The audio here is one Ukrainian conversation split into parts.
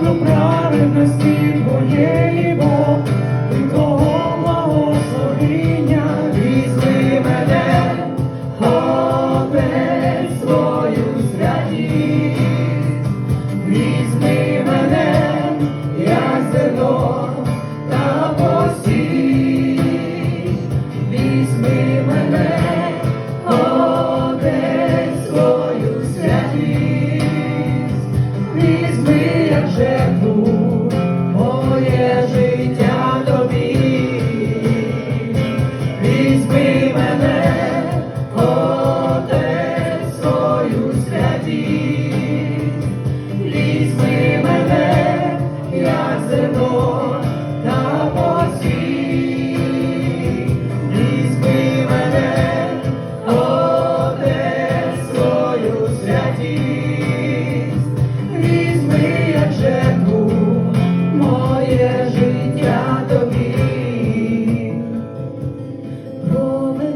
стану праведності твоєї Бог, і того благословіння візьми мене, Отець свою святість, візьми мене, як зерно та постій, візьми мене,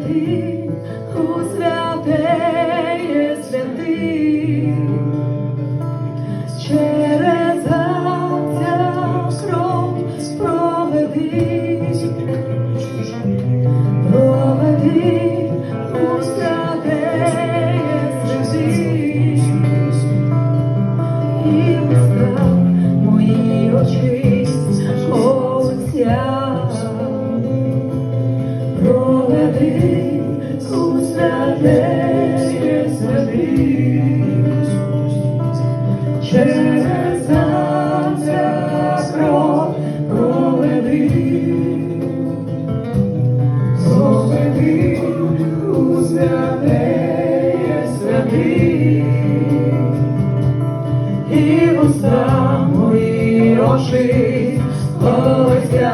Проведи у святеє кров проведи Проведи у святеє святих, через ця кров проведи, проведи у святеє святих, і уста мої очі Отця.